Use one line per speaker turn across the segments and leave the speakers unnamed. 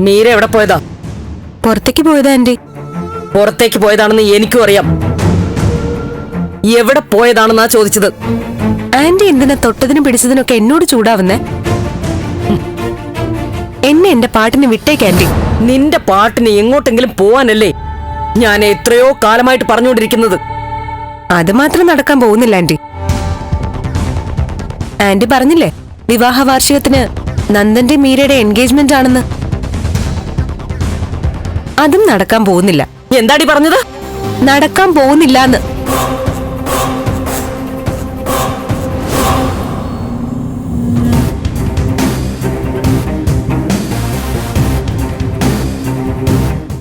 മീര എവിടെ പോയതാ?
പുറത്തേക്ക് പോയതാ ആന്റി.
പുറത്തേക്ക് പോയതാണെന്ന് എനിക്കും അറിയാം. എവിടെ പോയതാണെന്നാ ചോദിച്ചത്?
ആന്റി എന്തിനാ തൊട്ടതിനും പിടിച്ചതിനൊക്കെ എന്നോട് ചൂടാവുന്നേ? എന്നെ എന്റെ പാട്ടിന് വിട്ടേക്ക് ആന്റി.
നിന്റെ പാട്ടിന് എങ്ങോട്ടെങ്കിലും പോവാനല്ലേ ഞാൻ എത്രയോ കാലമായിട്ട് പറഞ്ഞുകൊണ്ടിരിക്കുന്നത്.
അത് മാത്രം നടക്കാൻ പോകുന്നില്ല ആന്റി. ആന്റി പറഞ്ഞില്ലേ വിവാഹ വാർഷികത്തിന് നന്ദന്റെ മീരയുടെ എൻഗേജ്മെന്റ് ആണെന്ന്? അതും നടക്കാൻ പോകുന്നില്ല.
എന്താടി പറഞ്ഞത്?
നടക്കാൻ പോകുന്നില്ലാന്ന്.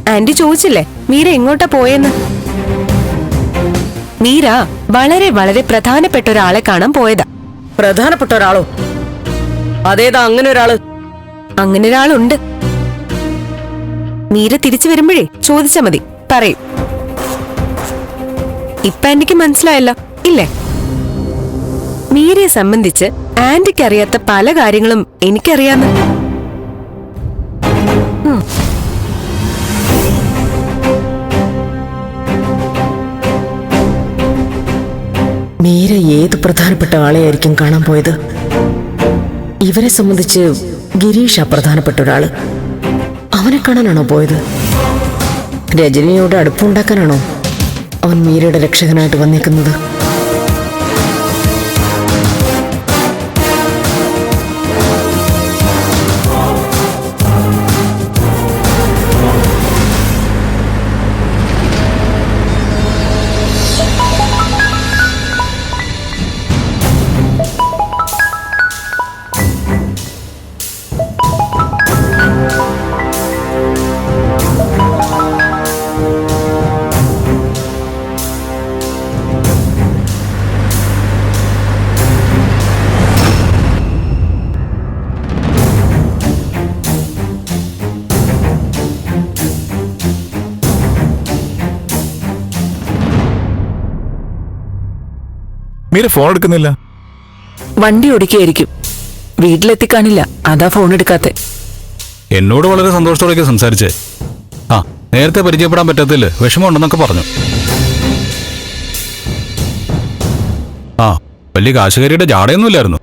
ആന്റി ചോദിച്ചില്ലേ മീര എങ്ങോട്ടാ പോയെന്ന്? മീര വളരെ വളരെ പ്രധാനപ്പെട്ട ഒരാളെ കാണാൻ പോയതാ.
പ്രധാനപ്പെട്ട ഒരാളോ? അതേതാ അങ്ങനെ ഒരാൾ?
അങ്ങനെ ഒരാളുണ്ട്. മീര തിരിച്ചു വരുമ്പോഴേ ചോദിച്ചാ മതി. പറയും. ഇപ്പൊ ആന്റിക്ക് മനസ്സിലായല്ലോ ഇല്ലേ? മീരയെ സംബന്ധിച്ച് ആന്റിക്ക് അറിയാത്ത പല കാര്യങ്ങളും എനിക്കറിയാന്ന്.
മീര ഏത് പ്രധാനപ്പെട്ട ആളെയായിരിക്കും കാണാൻ പോയത്? ഇവരെ സംബന്ധിച്ച് ഗിരീഷ് പ്രധാനപ്പെട്ട ഒരാൾ. അവനെ കാണാനാണോ പോയത്? രജനിയോട് അടുപ്പുണ്ടാക്കാനാണോ അവൻ മീരയുടെ രക്ഷകനായിട്ട് വന്നേക്കുന്നത്?
മീര ഫോൺ എടുക്കുന്നില്ല.
വണ്ടി ഓടിക്കുകയായിരിക്കും. വീട്ടിലെത്തിക്കാണില്ല അതാ ഫോൺ എടുക്കാത്തെ.
എന്നോട് വളരെ സന്തോഷത്തോടെയൊക്കെ സംസാരിച്ചേ. ആ നേരത്തെ പരിചയപ്പെടാൻ പറ്റത്തില്ല? വിഷമമുണ്ടെന്നൊക്കെ പറഞ്ഞു. ആ വലിയ കാശുകാരിയുടെ ജാടയൊന്നുമില്ലായിരുന്നു.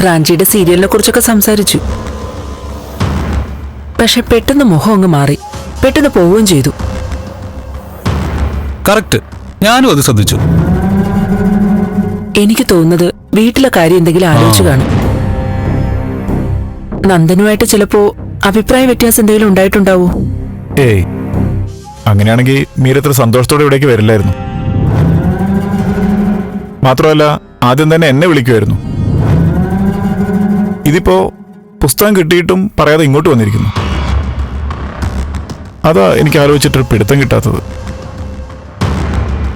പ്രാഞ്ചിയുടെ സീരിയലിനെ കുറിച്ചൊക്കെ സംസാരിച്ചു. പക്ഷെ പെട്ടെന്ന് മുഖം അങ്ങ് മാറി. പെട്ടെന്ന് പോവുകയും ചെയ്തു.
കറക്റ്റ് ഞാനും അത് ശ്രദ്ധിച്ചു.
എനിക്ക് തോന്നുന്നത് വീട്ടിലെ കാര്യം എന്തെങ്കിലും ആലോചിച്ചു കാണും. നന്ദനുമായിട്ട് ചിലപ്പോ അഭിപ്രായ വ്യത്യാസം എന്തെങ്കിലും ഉണ്ടായിട്ടുണ്ടാവോ?
ഏയ് അങ്ങനെയാണെങ്കിൽ മീര ഇത്ര സന്തോഷത്തോടെ ഇവിടേക്ക് വരില്ലായിരുന്നു. മാത്രമല്ല ആദ്യം തന്നെ എന്നെ വിളിക്കുമായിരുന്നു ഇതിപ്പോ പുസ്തകം കിട്ടിയിട്ടും പറയാതെ ഇങ്ങോട്ട് വന്നിരിക്കുന്നു. അതാ എനിക്ക് ആലോചിച്ചിട്ട് പിടുത്തം കിട്ടാത്തത്.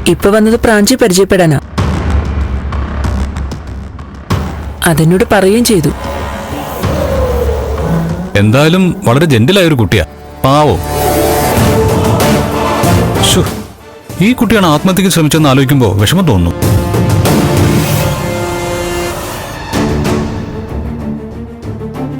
ഇപ്പൊ വന്നത് പ്രാഞ്ചി പരിചയപ്പെടാനാ. അതെന്നോട് പറയുകയും ചെയ്തു.
എന്തായാലും വളരെ ജെന്റിലായ ഒരു കുട്ടിയാ. പാവോ. ഈ കുട്ടിയാണ് ആത്മഹത്യക്ക് ശ്രമിച്ചെന്ന് ആലോചിക്കുമ്പോൾ വിഷമം തോന്നുന്നു.